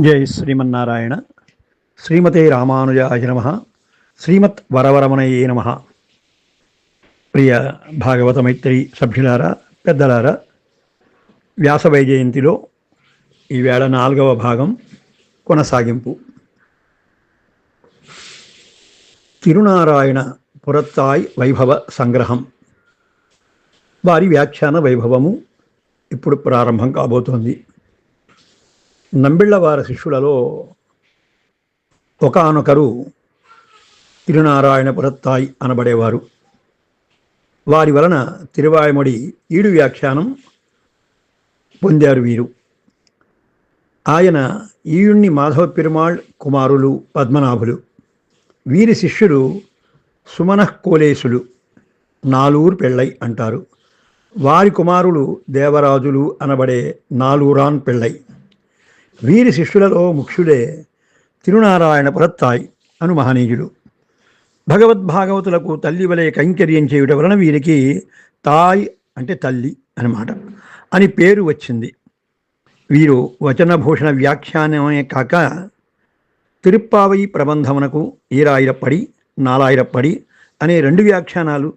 జై శ్రీమన్నారాయణ. శ్రీమతే రామానుజాయ నమ. శ్రీమత్ వరవరమణయే నమ. ప్రియ భాగవత మైత్రి సభ్యులారా పెద్దలారా వ్యాస వైజయంతిలో ఈవేళ నాలుగవ భాగం కొనసాగింపు. తిరునారాయణ పురత్తాయ్ వైభవ సంగ్రహం. వారి వ్యాఖ్యాన వైభవము ఇప్పుడు ప్రారంభం కాబోతోంది. నంబిళ్ళవారి శిష్యులలో ఒకానొకరు తిరునారాయణపురత్తాయి అనబడేవారు. వారి వలన తిరువాయముడి ఈడు వ్యాఖ్యానం పొందారు వీరు. ఆయన ఈయుణ్ణి మాధవ పెరుమాళ్ కుమారులు పద్మనాభులు. వీరి శిష్యులు సుమనఃకోలేశులు. నాలూరు పెళ్ళై అంటారు. వారి కుమారులు దేవరాజులు అనబడే నాలూరాన్ పెళ్ళై. వీరి శిష్యులలో ముఖ్యుడే తిరునారాయణ పురత్తాయ్ అను మహనీయుడు. భగవద్భాగవతులకు తల్లి వలె కైంకర్యం చేయుట వలన వీరికి తాయ్ అంటే తల్లి అన్నమాట అని పేరు వచ్చింది. వీరు వచనభూషణ వ్యాఖ్యానమే కాక తిరుప్పావై ప్రబంధమునకు ఈరాయిరప్పడి నాలాయిరప్పడి అనే రెండు వ్యాఖ్యానాలు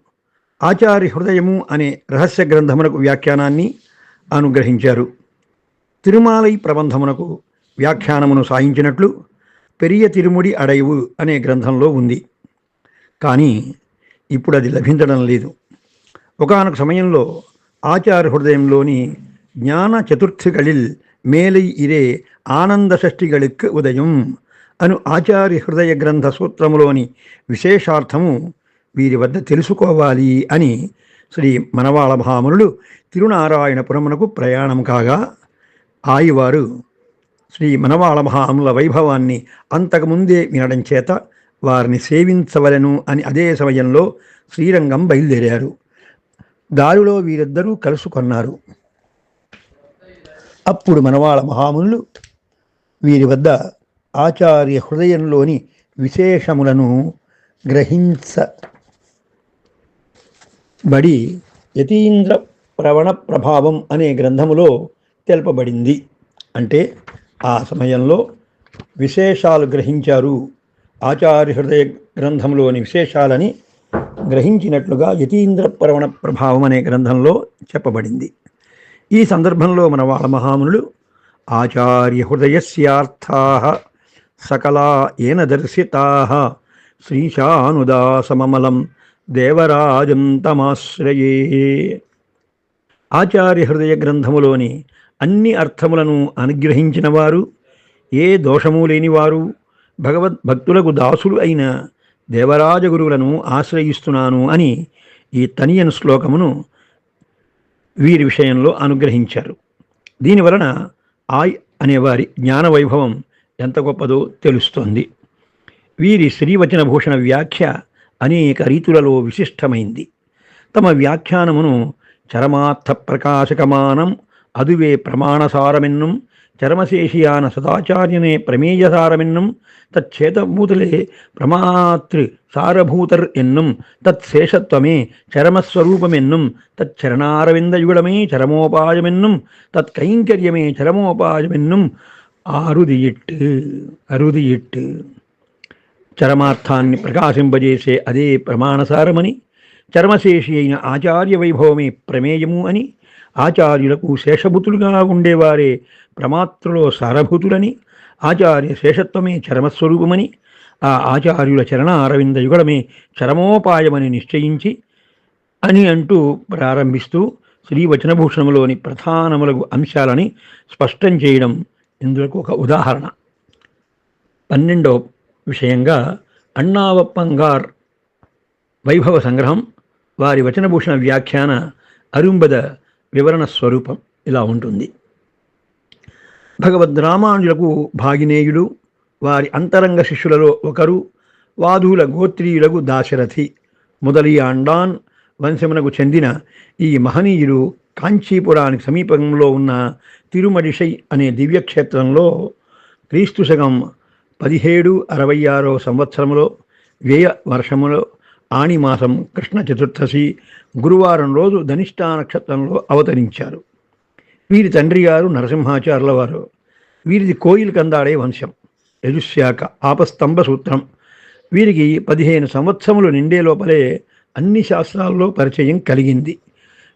ఆచార్య హృదయము అనే రహస్య గ్రంథమునకు వ్యాఖ్యానాన్ని అనుగ్రహించారు. తిరుమాలై ప్రబంధమునకు వ్యాఖ్యానమును సాయించినట్లు పెరియ తిరుముడి అడయువు అనే గ్రంథంలో ఉంది. కానీ ఇప్పుడు అది లభించడం లేదు. ఒకనొక సమయంలో ఆచార్య హృదయంలోని జ్ఞాన చతుర్థి గళిల్ మేలై ఇరే ఆనంద షష్ఠిగళిక్ ఉదయం అను ఆచార్య హృదయ గ్రంథ సూత్రములోని విశేషార్థము వీరి వద్ద తెలుసుకోవాలి అని శ్రీ మనవాళ భామనులు తిరునారాయణపురమునకు ప్రయాణం కాగా ఆయివారు శ్రీ మనవాళ మహాముల వైభవాన్ని అంతకుముందే వినడం చేత వారిని సేవించవలను అని అదే సమయంలో శ్రీరంగం బయలుదేరారు. దారిలో వీరిద్దరూ కలుసుకొన్నారు. అప్పుడు మనవాళ మహామునులు వీరి వద్ద ఆచార్య హృదయంలోని విశేషములను గ్రహించబడి యతీంద్ర ప్రవణ ప్రభావం అనే గ్రంథములో తెలుపబడింది. అంటే ఆ సమయంలో విశేషాలు గ్రహించారు. ఆచార్య హృదయ గ్రంథంలోని విశేషాలని గ్రహించినట్లుగా యతీంద్ర ప్రవణ ప్రభావం అనే గ్రంథంలో చెప్పబడింది. ఈ సందర్భంలో మన వాళ్ళ మహామునులు ఆచార్య హృదయస్యార్థా సకలా ఏన దర్శితా శ్రీశానుదాసమమలం దేవరాజం తమాశ్రయే ఆచార్య హృదయ గ్రంథములోని అన్ని అర్థములను అనుగ్రహించినవారు ఏ దోషము లేనివారు భగవద్ భక్తులకు దాసులు అయిన దేవరాజ గురువులను ఆశ్రయిస్తున్నాను అని ఈ తనియన్ శ్లోకమును వీరి విషయంలో అనుగ్రహించారు. దీనివలన ఆయ్ అనేవారి జ్ఞాన వైభవం ఎంత గొప్పదో తెలుస్తోంది. వీరి శ్రీవచన భూషణ వ్యాఖ్య అనేక రీతులలో విశిష్టమైంది. తమ వ్యాఖ్యానమును చరమార్థ ప్రకాశకమానం அதுவே பிரமாணசாரமென்னும் చరమశేషియాన సదాచార్యనే ప్రమేయసారమెన్నుం తచ్చేతభూతలే ప్రమాతృ సారభూతర్ ఎన్నుం తత్శేషత్వమే చరమస్వరూపమెన్నుం తచ్చరణారవిందయుగళమే చరమోపాయమెన్నుం తత్కైంకర్యమే చరమోపాయమెన్నుం ఆరుదియిట్ అరుదియిట్ చరమార్థాన్ని ప్రకాశింపజేసే అదే ప్రమాణసారమని చర్మశేషి అయిన ఆచార్య వైభవమే ప్రమేయము అని ఆచార్యులకు శేషభూతులుగా ఉండేవారే ప్రమాత్రలో సారభూతులని ఆచార్య శేషత్వమే చరమస్వరూపమని ఆ ఆచార్యుల చరణ అరవింద యుగడమే చరమోపాయమని నిశ్చయించి అని అంటూ ప్రారంభిస్తూ శ్రీవచనభూషణములోని ప్రధానములకు అంశాలని స్పష్టం చేయడం ఇందులకు ఒక ఉదాహరణ. పన్నెండవ విషయంగా అన్నావప్పంగార్ వైభవ సంగ్రహం వారి వచనభూషణ వ్యాఖ్యాన అరుంబద వివరణ స్వరూపం ఇలా ఉంటుంది. భగవద్ రామానుజులకు భాగినేయుడు వారి అంతరంగ శిష్యులలో ఒకరు వాధువుల గోత్రీయులకు దాశరథి మొదలియాండాన్ వంశమునకు చెందిన ఈ మహనీయుడు కాంచీపురానికి సమీపంలో ఉన్న తిరుమడిషై అనే దివ్యక్షేత్రంలో క్రీస్తు శకం పదిహేడు అరవై ఆరో సంవత్సరములో వ్యయ వర్షములో ఆణిమాసం కృష్ణ చతుర్థశి గురువారం రోజు ధనిష్టా నక్షత్రంలో అవతరించారు. వీరి తండ్రి గారు నరసింహాచార్యుల వారు. వీరిది కోయిల్ కందాడే వంశం. యజుశాఖ ఆపస్తంభ సూత్రం. వీరికి పదిహేను సంవత్సరములు నిండే లోపలే అన్ని శాస్త్రాల్లో పరిచయం కలిగింది.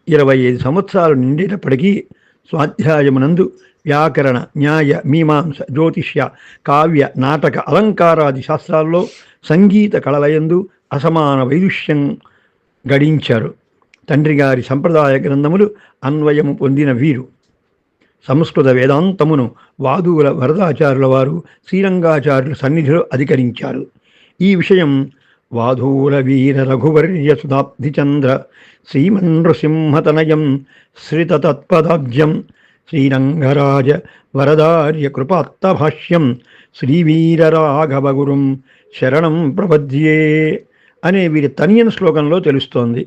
ఇరవై ఐదు సంవత్సరాలు నిండేటప్పటికీ స్వాధ్యాయమునందు వ్యాకరణ న్యాయ మీమాంస జ్యోతిష్య కావ్య నాటక అలంకారాది శాస్త్రాల్లో సంగీత కళలయందు అసమాన వైదుష్యం గడించారు. తండ్రి గారి సంప్రదాయ గ్రంథములు అన్వయము పొందిన వీరు. సంస్కృత వేదాంతమును వాదువుల వరదాచారుల వారు శ్రీరంగాచార్యుల సన్నిధిలో అధికరించారు. ఈ విషయం వాధూల వీర రఘువర్య సుధాబ్ధిచంద్ర శ్రీమన్ృసింహతనయం శ్రితతత్పదాబ్జం శ్రీరంగరాజ వరదార్య కృపాత్తభాష్యం శ్రీవీరరాఘవగురుం శరణం ప్రపద్యే అనే వీరి తనియన్ శ్లోకంలో తెలుస్తోంది.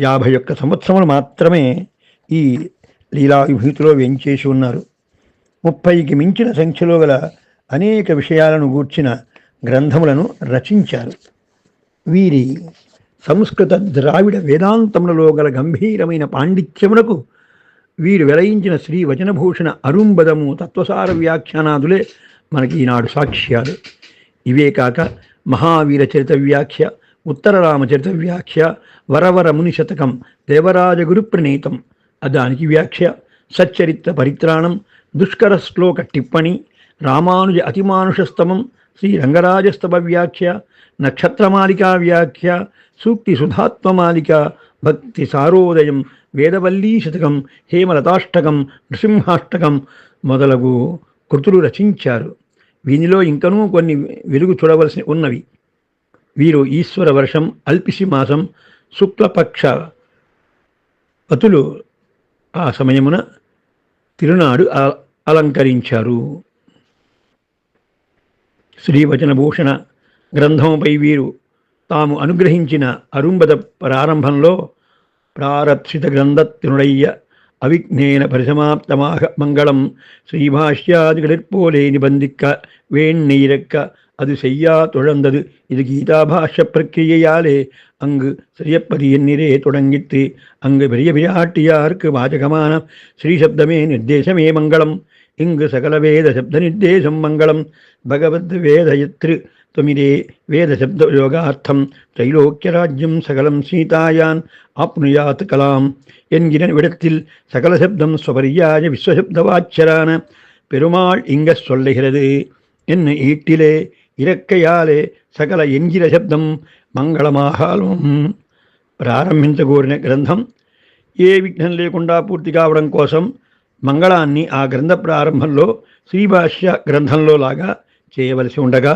యాభై ఒక్క సంవత్సరములు మాత్రమే ఈ లీలా విభూతిలో వెంచేసి ఉన్నారు. ముప్పైకి మించిన సంఖ్యలో గల అనేక విషయాలను గూర్చిన గ్రంథములను రచించారు. వీరి సంస్కృత ద్రావిడ వేదాంతములలో గల గంభీరమైన పాండిత్యమునకు వీరు వెలయించిన శ్రీ వచనభూషణ అరుంబదము తత్వసార వ్యాఖ్యానాదులే మనకి ఈనాడు సాక్ష్యాలు. ఇవే కాక మహావీర చరిత వ్యాఖ్య ఉత్తర రామచరిత వ్యాఖ్య వరవర ముని శతకం దేవరాజగురు ప్రణీతం దానికి వ్యాఖ్య సచ్చరిత్ర పరిత్రాణం దుష్కర శ్లోక టిప్పణి రామానుజ అతిమానుషస్తమం శ్రీ రంగరాజస్తవ వ్యాఖ్య నక్షత్రమాలికా వ్యాఖ్య సూక్తి సుధాత్మమాలిక భక్తి సారోదయం వేదవల్లీ శతకం హేమలతాష్టకం నృసింహాష్టకం మొదలగు కృతులు రచించారు. వీనిలో ఇంకనూ కొన్ని వెలుగు చూడవలసి ఉన్నవి. వీరు ఈశ్వర వర్షం అల్పిసి మాసం శుక్లపక్ష పతులు ఆ సమయమున తిరునాడు అ- అలంకరించారు శ్రీవచనభూషణ గ్రంథముపై వీరు తాము అనుగ్రహించిన అరుంబద ప్రారంభంలో ప్రారప్సిత గ్రంథత్రుడయ్య అవిఘ్నేన పరిసమాప్తమాగ మంగళం ஸ்ரீபாஷ்யாதிகளிற்போலே நிபந்திக்க வேண்ணெய்ரக்க அது செய்யா துழந்தது இது கீதாபாஷ பிரக்கிரியாலே அங்கு சிறியப்பதி எண்ணிரே தொடங்கித்து அங்கு பெரிய பிராட்டியாருக்கு வாச்சகமான ஸ்ரீசப்தமே நிர்தேசமே மங்களம் இங்கு சகல வேத சப்த நிர்தேசம் மங்களம் பகவத் வேதயத்ரு त्वमिरे வேதசப்தயோகார்த்தம் தைலோக்கியராஜ்யம் சகலம் சீதாயான் ஆப்னுயாத் கலாம் என்கிற விடத்தில் சகல சப்தம் ஸ்வபரியாய விஸ்வசப்தவாச்சரான பெருமாள் இங்க சொல்லுகிறது என்ன ஈட்டிலே ఇరక్కయాలే సకల ఎంగిర శబ్దం మంగళమాహాలం ప్రారంభించగోరిన గ్రంథం ఏ విఘ్నం లేకుండా పూర్తి కావడం కోసం మంగళాన్ని ఆ గ్రంథ ప్రారంభంలో శ్రీభాష్య గ్రంథంలో లాగా చేయవలసి ఉండగా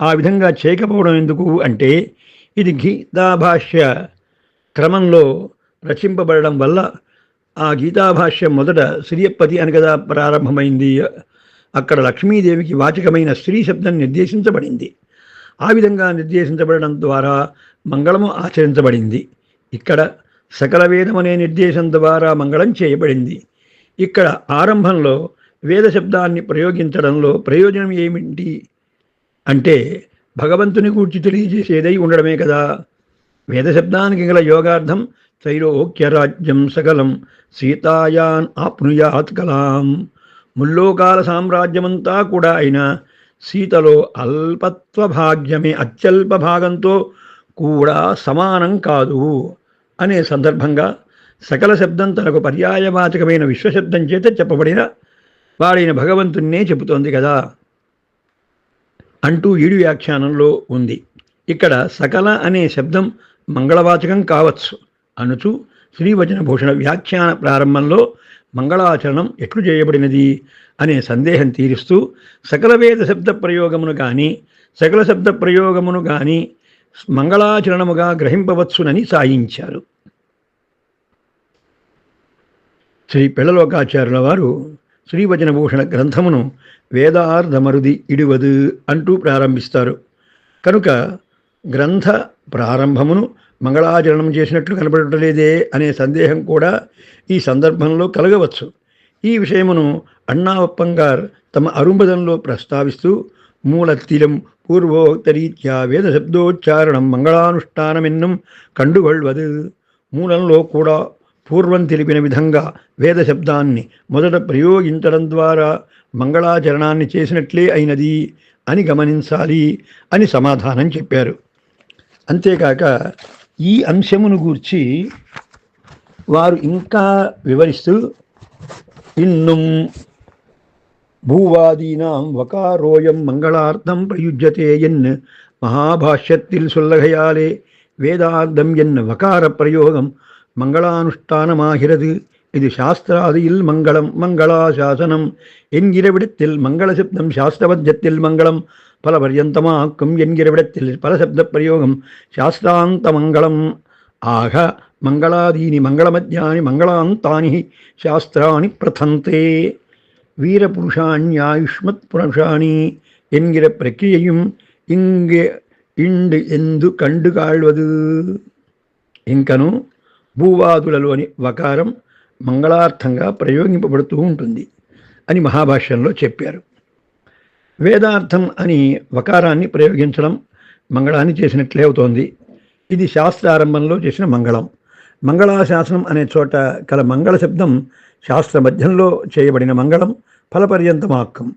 ఆ విధంగా చేయకపోవడం ఎందుకు అంటే ఇది గీతాభాష్య క్రమంలో రచింపబడడం వల్ల ఆ గీతాభాష్యం మొదట శ్రీయప్పతి అని కదా ప్రారంభమైంది అక్కడ లక్ష్మీదేవికి వాచకమైన స్త్రీ శబ్దం నిర్దేశించబడింది. ఆ విధంగా నిర్దేశించబడడం ద్వారా మంగళము ఆచరించబడింది. ఇక్కడ సకల వేదం అనే నిర్దేశం ద్వారా మంగళం చేయబడింది. ఇక్కడ ఆరంభంలో వేద శబ్దాన్ని ప్రయోగించడంలో ప్రయోజనం ఏమిటి అంటే భగవంతుని గూర్చి తెలియజేసేదై ఉండడమే కదా. వేద శబ్దానికి గల యోగార్థం త్రైలోక్యరాజ్యం సకలం సీతాయాన్ ఆప్నుయాత్ కలాం. ముల్లోకాల సామ్రాజ్యమంతా కూడా అయిన సీతలో అల్పత్వ భాగ్యమే అత్యల్ప భాగంతో కూడా సమానం కాదు అనే సందర్భంగా సకల శబ్దం తనకు పర్యాయవాచకమైన విశ్వశబ్దం చేత చెప్పబడిన వాడైన భగవంతున్నే చెబుతోంది కదా. అంటూ ఈడు వ్యాఖ్యానంలో ఉంది. ఇక్కడ సకల అనే శబ్దం మంగళవాచకం కావచ్చు. అనుచు శ్రీవచన భూషణ వ్యాఖ్యాన ప్రారంభంలో మంగళాచరణం ఎట్లు చేయబడినది అనే సందేహం తీరుస్తూ సకల వేద శబ్ద ప్రయోగమును కానీ సకల శబ్ద ప్రయోగమును కానీ మంగళాచరణముగా గ్రహింపవచ్చునని సాయించారు. శ్రీ పిల్లలోకాచార్యుల వారు శ్రీవచనభూషణ గ్రంథమును వేదార్థమరుది ఇడువదు అంటూ ప్రారంభిస్తారు. కనుక గ్రంథ ప్రారంభమును మంగళాచరణం చేసినట్లు కనబడటలేదే అనే సందేహం కూడా ఈ సందర్భంలో కలగవచ్చు. ఈ విషయమును అన్నావప్పంగార్ తమ అరుంబదంలో ప్రస్తావిస్తూ మూలత్తిలం పూర్వోక్తరీత్యా వేద శబ్దోచ్చారణం మంగళానుష్ఠానమెన్నం కండుగొల్వదు. మూలంలో కూడా పూర్వం తెలిపిన విధంగా వేద శబ్దాన్ని మొదట ప్రయోగించడం ద్వారా మంగళాచరణాన్ని చేసినట్లే అయినది అని గమనించాలి అని సమాధానం చెప్పారు. అంతేకాక ఈ అంశమును గూర్చి వారు ఇంకా వివరిస్తూ ఇన్నుం பூவாதீனாம் வகாரோயம் மங்களார்த்தம் பிரயுஜ்யத்தே என் மகாபாஷ்யத்தில் சொல்லகையாலே வேதார்த்தம் என் வகார பிரயோகம் மங்களானுஷ்டானமாகிறது இது சாஸ்திராதியில் மங்களம் மங்களாசாசனம் என்கிற விடத்தில் மங்கள சிப்தம் சாஸ்திரபத்தியத்தில் மங்களம் பல பரியந்தமாக்கும் என்கிற விடத்தில் பல சப்த பிரயோகம் சாஸ்திராந்த மங்களம் ஆக மங்களாதீனி மங்களமத்யானி மங்களாந்தானி சாஸ்திராணி பிரதந்தே வீரபுருஷாண்யாயுஷ்மத் புருஷாணி என்கிற பிரக்கியையும் இங்கே இண்டு எந்து கண்டு காழ்வது இங்கனும் భూవాదులలోని వకారం మంగళార్థంగా ప్రయోగింపబడుతూ ఉంటుంది అని మహాభాష్యంలో చెప్పారు వేదార్థం అని వకారాన్ని ప్రయోగించడం మంగళాన్ని చేసినట్లే అవుతోంది. ఇది శాస్త్రారంభంలో చేసిన మంగళం. మంగళాశాసనం అనే చోట కల మంగళ శబ్దం శాస్త్ర మధ్యంలో చేయబడిన మంగళం ఫలపర్యంతమాక్కం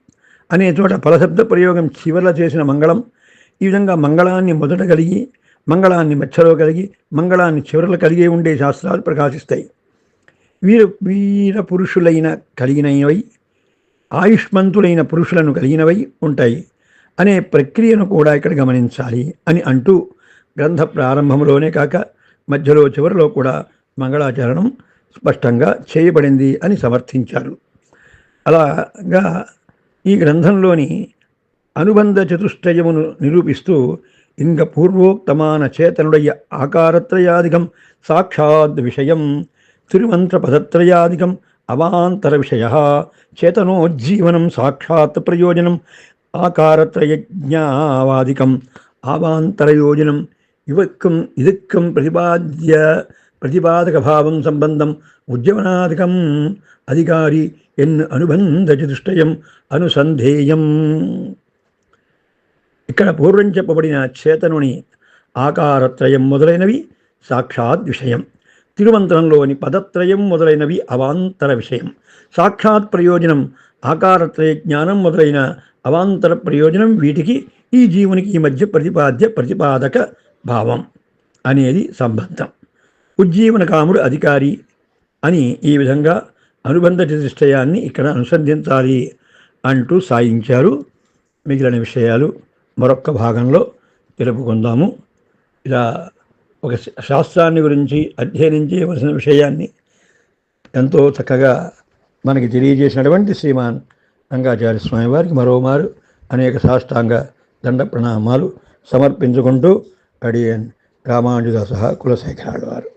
అనే చోట ఫలశబ్ద ప్రయోగం చివరిలో చేసిన మంగళం ఈ విధంగా మంగళాన్ని మొదట కలిగి మంగళాన్ని మధ్యలో కలిగి మంగళాన్ని చివరలో కలిగి ఉండే శాస్త్రాలు ప్రకాశిస్తాయి. వీర వీర పురుషులైన కలిగినవై ఆయుష్మంతులైన పురుషులను కలిగినవై ఉంటాయి అనే ప్రక్రియను కూడా ఇక్కడ గమనించాలి అని అంటూ గ్రంథ ప్రారంభంలోనే కాక మధ్యలో చివరిలో కూడా మంగళాచరణం స్పష్టంగా చేయబడింది అని సమర్థించారు. అలాగా ఈ గ్రంథంలోని అనుబంధ చతుష్టయమును నిరూపిస్తూ ఇంక పూర్వోక్తమాన చేతనుడయ్య ఆకారత్రయాధికం సాక్షాద్ విషయం తిరుమంత్రపదత్రయాదికం అవాంతర విషయ చేతనోజ్జీవనం సాక్షాత్ ప్రయోజనం ఆకారత్రయజ్ఞావాదికం ఆవాంతరయోజనం ఇవక్కం ఇదుక్కం ప్రతిపాద్య ప్రతిపాదక భావం సంబంధం ఉద్యమనాధికం అధికారి ఎన్ అనుబంధ చతుష్టయం అనుసంధేయం. ఇక్కడ పూర్వం చెప్పబడిన చేతనుని ఆకారత్రయం మొదలైనవి సాక్షాత్ విషయం. తిరుమంత్రంలోని పదత్రయం మొదలైనవి అవాంతర విషయం. సాక్షాత్ ప్రయోజనం ఆకారత్రయ జ్ఞానం మొదలైన అవాంతర ప్రయోజనం వీటికి ఈ జీవునికి ఈ మధ్య ప్రతిపాద్య ప్రతిపాదక భావం అనేది సంబంధం. ఉజ్జీవన కాముడు అధికారి అని ఈ విధంగా అనుబంధ చతుష్టయాన్ని ఇక్కడ అనుసంధించాలి అంటూ సాయించారు. మిగిలిన విషయాలు మరొక్క భాగంలో తెలుపుకుందాము. ఇలా ఒక శాస్త్రాన్ని గురించి అధ్యయనం చేయవలసిన విషయాన్ని ఎంతో చక్కగా మనకి తెలియజేసినటువంటి శ్రీమాన్ రంగాచార్య స్వామి వారికి మరోమారు అనేక సాష్టాంగ దండ ప్రణామాలు సమర్పించుకుంటూ అడియన్ రామానుజదాస కులశేఖరాడు వారు.